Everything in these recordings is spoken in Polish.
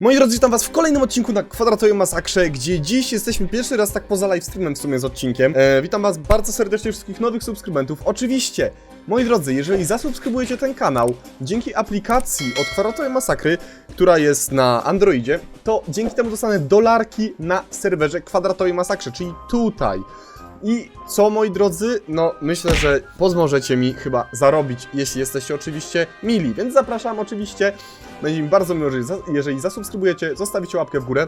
Moi drodzy, witam was w kolejnym odcinku na Kwadratowej Masakrze, gdzie dziś jesteśmy pierwszy raz tak poza live streamem w sumie z odcinkiem. E, witam was bardzo serdecznie wszystkich nowych subskrybentów. Oczywiście, moi drodzy, jeżeli zasubskrybujecie ten kanał dzięki aplikacji od Kwadratowej Masakry, która jest na Androidzie, to dzięki temu dostanę dolarki na serwerze Kwadratowej Masakrze, czyli tutaj. I co moi drodzy? No myślę, że pozmożecie mi chyba zarobić, jeśli jesteście oczywiście mili, więc zapraszam oczywiście. Będzie mi bardzo miło, jeżeli zasubskrybujecie, zostawicie łapkę w górę.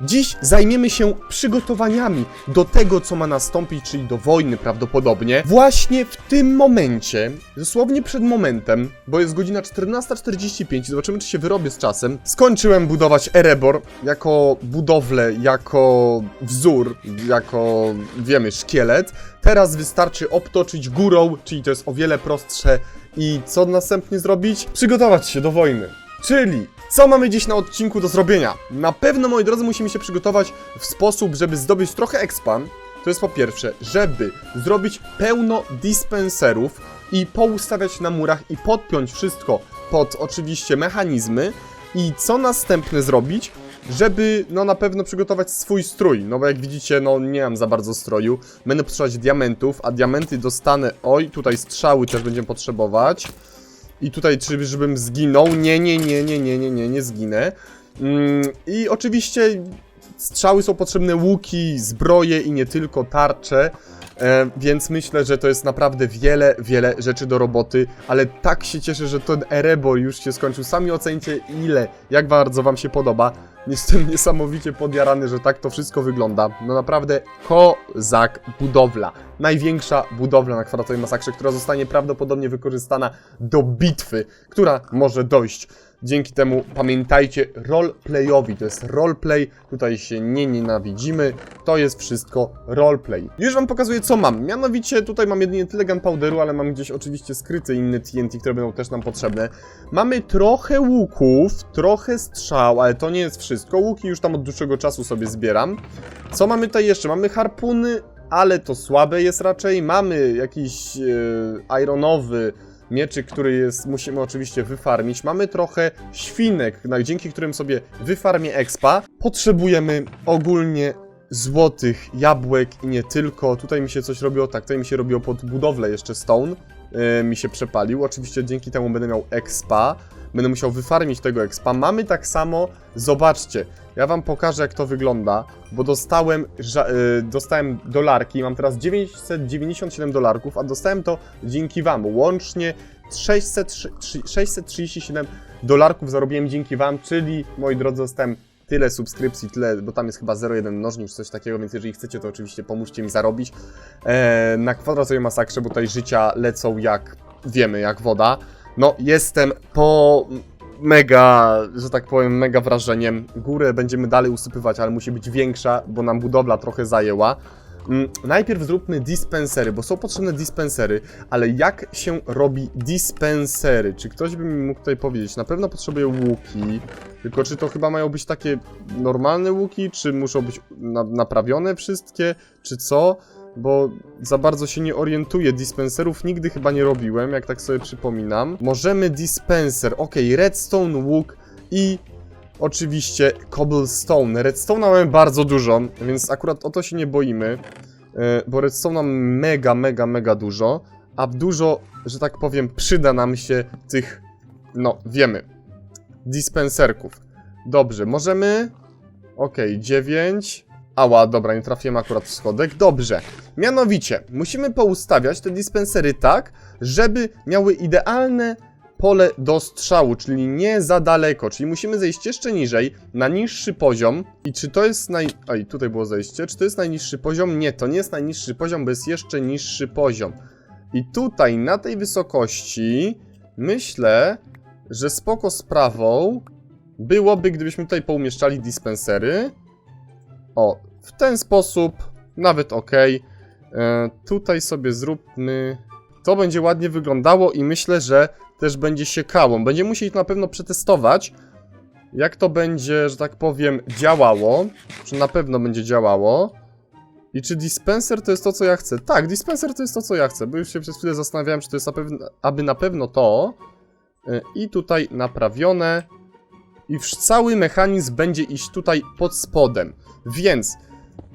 Dziś zajmiemy się przygotowaniami do tego, co ma nastąpić, czyli do wojny prawdopodobnie. Właśnie w tym momencie, dosłownie przed momentem, bo jest godzina 14.45, zobaczymy, czy się wyrobię z czasem. Skończyłem budować Erebor jako budowlę, jako wzór, jako, wiemy, szkielet. Teraz wystarczy obtoczyć górą, czyli to jest o wiele prostsze. I co następnie zrobić? Przygotować się do wojny. Czyli, co mamy dziś na odcinku do zrobienia? Na pewno, moi drodzy, musimy się przygotować w sposób, żeby zdobyć trochę expan. To jest po pierwsze, żeby zrobić pełno dispenserów i poustawiać na murach i podpiąć wszystko pod oczywiście mechanizmy. I co następne zrobić? Żeby, no na pewno przygotować swój strój, no bo jak widzicie, no nie mam za bardzo stroju. Będę potrzebować diamentów, a diamenty dostanę, oj, tutaj strzały też będziemy potrzebować. I tutaj, czy, żebym zginął? Nie, nie, nie, nie, nie, nie, nie, nie zginę. Mm, I oczywiście strzały są potrzebne, łuki, zbroje i nie tylko, tarcze. E, więc myślę, że to jest naprawdę wiele, wiele rzeczy do roboty, ale tak się cieszę, że ten Erebor już się skończył. Sami ocencie ile, jak bardzo wam się podoba. Jestem niesamowicie podjarany, że tak to wszystko wygląda. No naprawdę kozak budowla. Największa budowla na kwadratowej masakrze, która zostanie prawdopodobnie wykorzystana do bitwy, która może dojść. Dzięki temu pamiętajcie roleplayowi, to jest roleplay, tutaj się nie nienawidzimy, to jest wszystko roleplay. Już wam pokazuję co mam, mianowicie tutaj mam jedynie tyle gunpowderu, ale mam gdzieś oczywiście skryte inne TNT, które będą też nam potrzebne. Mamy trochę łuków, trochę strzał, ale to nie jest wszystko, łuki już tam od dłuższego czasu sobie zbieram. Co mamy tutaj jeszcze? Mamy harpuny, ale to słabe jest raczej, mamy jakiś e, ironowy mieczyk, który jest, musimy oczywiście wyfarmić. Mamy trochę świnek, dzięki którym sobie wyfarmię expa. Potrzebujemy ogólnie złotych jabłek i nie tylko. Tutaj mi się coś robiło, tak, tutaj mi się robiło pod budowlę jeszcze stone. Yy, mi się przepalił. Oczywiście dzięki temu będę miał expa. Będę musiał wyfarmić tego expa. Mamy tak samo, zobaczcie, ja wam pokażę jak to wygląda, bo dostałem, yy, dostałem dolarki, mam teraz 997 dolarków, a dostałem to dzięki wam. Łącznie 600, 637 dolarków zarobiłem dzięki wam, czyli moi drodzy dostałem tyle subskrypcji, tyle, bo tam jest chyba 0,1 mnożnik czy coś takiego, więc jeżeli chcecie, to oczywiście pomóżcie mi zarobić. Eee, na kwadratowej masakrze, bo tutaj życia lecą jak wiemy, jak woda. No, jestem po mega, że tak powiem, mega wrażeniem. Górę będziemy dalej usypywać, ale musi być większa, bo nam budowla trochę zajęła. Mm, Najpierw zróbmy dispensery, bo są potrzebne dispensery, ale jak się robi dispensery? Czy ktoś by mi mógł tutaj powiedzieć? Na pewno potrzebuję łuki, tylko czy to chyba mają być takie normalne łuki, czy muszą być na naprawione wszystkie, czy co? Bo za bardzo się nie orientuję. Dispenserów nigdy chyba nie robiłem, jak tak sobie przypominam. Możemy dispenser, ok, redstone łuk i oczywiście cobblestone. Redstone mamy bardzo dużo, więc akurat o to się nie boimy, e, bo redstone mamy mega, mega, mega dużo, a dużo, że tak powiem, przyda nam się tych, no, wiemy, dispenserków. Dobrze, możemy... Okay, 9... Ała, dobra, nie trafiłem akurat w schodek. Dobrze. Mianowicie, musimy poustawiać te dispensery tak, żeby miały idealne pole do strzału, czyli nie za daleko, czyli musimy zejść jeszcze niżej, na niższy poziom. I czy to jest naj... Oj, tutaj było zejście. Czy to jest najniższy poziom? Nie, to nie jest najniższy poziom, bo jest jeszcze niższy poziom. I tutaj, na tej wysokości, myślę, że spoko sprawą byłoby, gdybyśmy tutaj poumieszczali dispensery. O, w ten sposób, nawet ok. E, tutaj sobie zróbmy... To będzie ładnie wyglądało i myślę, że też będzie siekało. Będziemy musieli to na pewno przetestować, jak to będzie, że tak powiem, działało. Czy na pewno będzie działało. I czy dispenser to jest to, co ja chcę? Tak, dispenser to jest to, co ja chcę, bo już się przez chwilę zastanawiałem, czy to jest na pewno, aby na pewno to. E, I tutaj naprawione. I cały mechanizm będzie iść tutaj pod spodem. Więc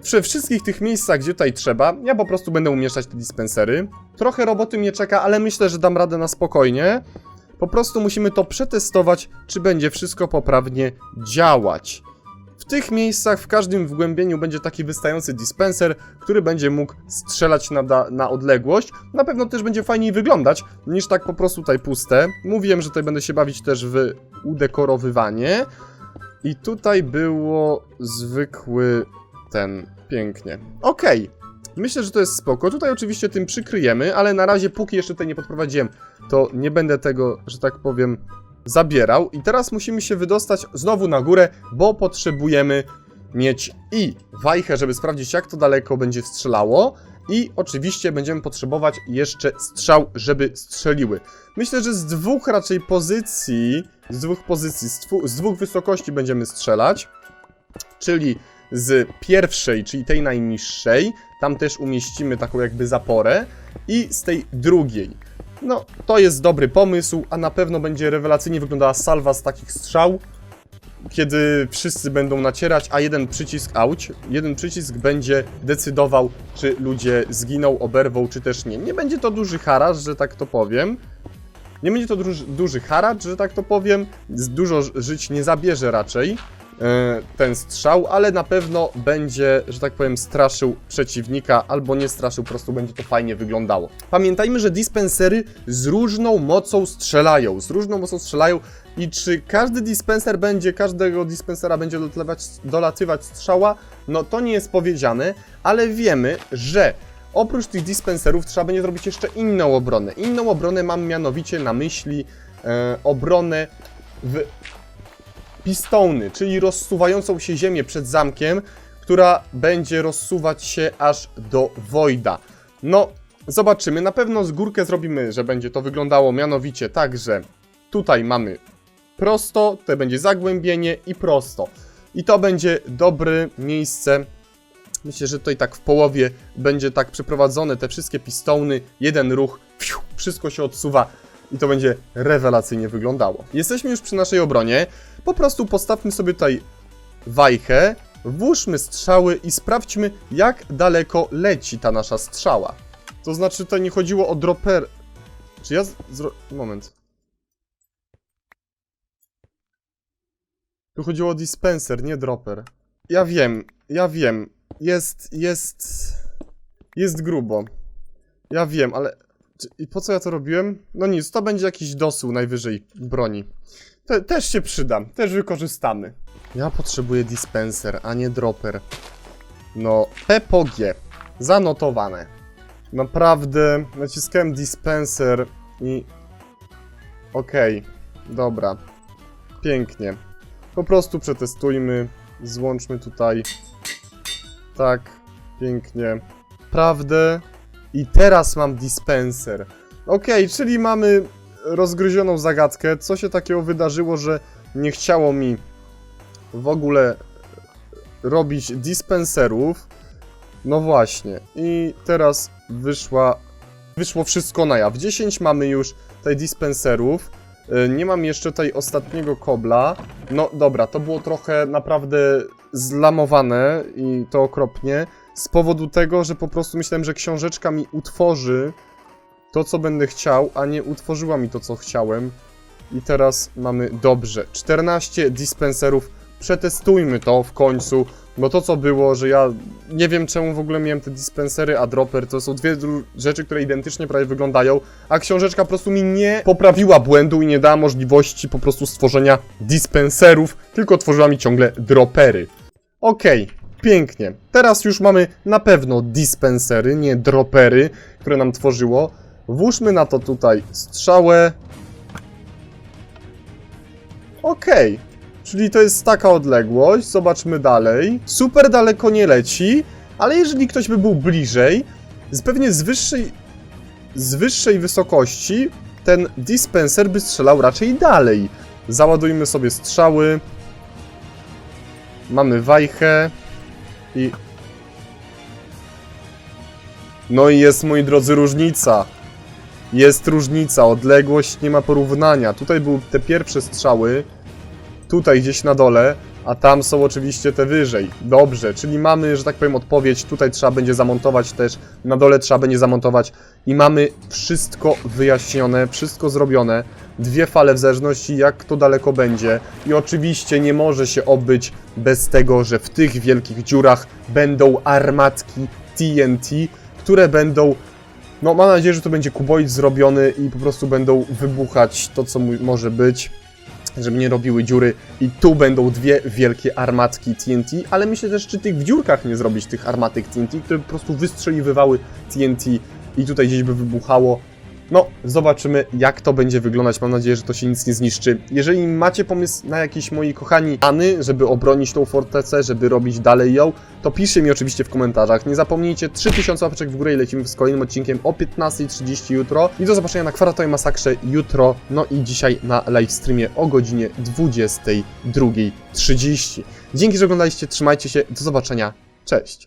przy wszystkich tych miejscach, gdzie tutaj trzeba, ja po prostu będę umieszczać te dispensery. Trochę roboty mnie czeka, ale myślę, że dam radę na spokojnie. Po prostu musimy to przetestować, czy będzie wszystko poprawnie działać. Tych miejscach, w każdym wgłębieniu będzie taki wystający dispenser, który będzie mógł strzelać na, na odległość. Na pewno też będzie fajniej wyglądać, niż tak po prostu tutaj puste. Mówiłem, że tutaj będę się bawić też w udekorowywanie. I tutaj było zwykły ten, pięknie. Okej, myślę, że to jest spoko. Tutaj oczywiście tym przykryjemy, ale na razie, póki jeszcze tutaj nie podprowadziłem, to nie będę tego, że tak powiem, zabierał. I teraz musimy się wydostać znowu na górę, bo potrzebujemy mieć i wajchę, żeby sprawdzić, jak to daleko będzie strzelało. I oczywiście będziemy potrzebować jeszcze strzał, żeby strzeliły. Myślę, że z dwóch raczej pozycji, z dwóch pozycji, z, z dwóch wysokości będziemy strzelać. Czyli z pierwszej, czyli tej najniższej, tam też umieścimy taką jakby zaporę i z tej drugiej. No, to jest dobry pomysł, a na pewno będzie rewelacyjnie wyglądała salwa z takich strzał, kiedy wszyscy będą nacierać, a jeden przycisk auć, jeden przycisk będzie decydował, czy ludzie zginą, oberwą, czy też nie. Nie będzie to duży haracz, że tak to powiem. Nie będzie to duży, duży haracz, że tak to powiem. Dużo żyć nie zabierze raczej ten strzał, ale na pewno będzie, że tak powiem, straszył przeciwnika, albo nie straszył, po prostu będzie to fajnie wyglądało. Pamiętajmy, że dispensery z różną mocą strzelają, z różną mocą strzelają i czy każdy dispenser będzie, każdego dispensera będzie dolatywać, dolatywać strzała, no to nie jest powiedziane, ale wiemy, że oprócz tych dispenserów trzeba będzie zrobić jeszcze inną obronę. Inną obronę mam mianowicie na myśli e, obronę w pistony, czyli rozsuwającą się ziemię przed zamkiem, która będzie rozsuwać się aż do Voida. No, zobaczymy. Na pewno z górkę zrobimy, że będzie to wyglądało mianowicie tak, że tutaj mamy prosto, to będzie zagłębienie i prosto. I to będzie dobre miejsce. Myślę, że tutaj tak w połowie będzie tak przeprowadzone te wszystkie pistony, jeden ruch, wszystko się odsuwa i to będzie rewelacyjnie wyglądało. Jesteśmy już przy naszej obronie. Po prostu postawmy sobie tutaj wajchę, włóżmy strzały i sprawdźmy, jak daleko leci ta nasza strzała. To znaczy, tutaj nie chodziło o dropper. Czy ja. Zro... Moment. Tu chodziło o dispenser, nie dropper. Ja wiem, ja wiem. Jest, jest. Jest grubo. Ja wiem, ale. I po co ja to robiłem? No nic, to będzie jakiś dosół najwyżej broni. Te, też się przydam, też wykorzystamy. Ja potrzebuję dispenser, a nie dropper. No, P po G. Zanotowane. Naprawdę, naciskałem dispenser i... Okej, dobra. Pięknie. Po prostu przetestujmy. Złączmy tutaj. Tak, pięknie. Prawdę. I teraz mam dispenser. Okej, czyli mamy rozgryzioną zagadkę. Co się takiego wydarzyło, że nie chciało mi w ogóle robić dispenserów? No właśnie. I teraz wyszła, wyszło wszystko na jaw. 10 mamy już tutaj dispenserów. Y, Nie mam jeszcze tutaj ostatniego kobla. No dobra, to było trochę naprawdę zlamowane i to okropnie. Z powodu tego, że po prostu myślałem, że książeczka mi utworzy to, co będę chciał, a nie utworzyła mi to, co chciałem. I teraz mamy dobrze. 14 dispenserów. Przetestujmy to w końcu, bo to, co było, że ja nie wiem, czemu w ogóle miałem te dispensery, a dropper to są dwie rzeczy, które identycznie prawie wyglądają, a książeczka po prostu mi nie poprawiła błędu i nie dała możliwości po prostu stworzenia dispenserów, tylko tworzyła mi ciągle droppery. Okej, pięknie. Teraz już mamy na pewno dispensery, nie droppery, które nam tworzyło. Włóżmy na to tutaj strzałę. Okej, czyli to jest taka odległość. Zobaczmy dalej. Super daleko nie leci, ale jeżeli ktoś by był bliżej, z pewnie z wyższej, z wyższej wysokości, ten dispenser by strzelał raczej dalej. Załadujmy sobie strzały. Mamy wajchę i... No i jest, moi drodzy, różnica. Jest różnica, odległość nie ma porównania. Tutaj były te pierwsze strzały. tutaj gdzieś na dole, a tam są oczywiście te wyżej. Dobrze, czyli mamy, że tak powiem, odpowiedź. Tutaj trzeba będzie zamontować też, na dole trzeba będzie zamontować i mamy wszystko wyjaśnione, wszystko zrobione. Dwie fale w zależności jak to daleko będzie. I oczywiście nie może się obyć bez tego, że w tych wielkich dziurach będą armatki TNT, które będą no, mam nadzieję, że to będzie kuboid zrobiony i po prostu będą wybuchać to, co może być, żeby nie robiły dziury. I tu będą dwie wielkie armatki TNT, ale myślę też, czy tych w dziurkach nie zrobić tych armatek TNT, które po prostu wystrzeliwywały TNT i tutaj gdzieś by wybuchało. No, zobaczymy, jak to będzie wyglądać. Mam nadzieję, że to się nic nie zniszczy. Jeżeli macie pomysł na jakieś, moi kochani, plany, żeby obronić tą fortecę, żeby robić dalej ją, to piszcie mi oczywiście w komentarzach. Nie zapomnijcie, 3000 łapeczek w górę i lecimy z kolejnym odcinkiem o 15.30 jutro. I do zobaczenia na kwadratowej masakrze jutro, no i dzisiaj na live streamie o godzinie 22.30. Dzięki, że oglądaliście, trzymajcie się, do zobaczenia, cześć!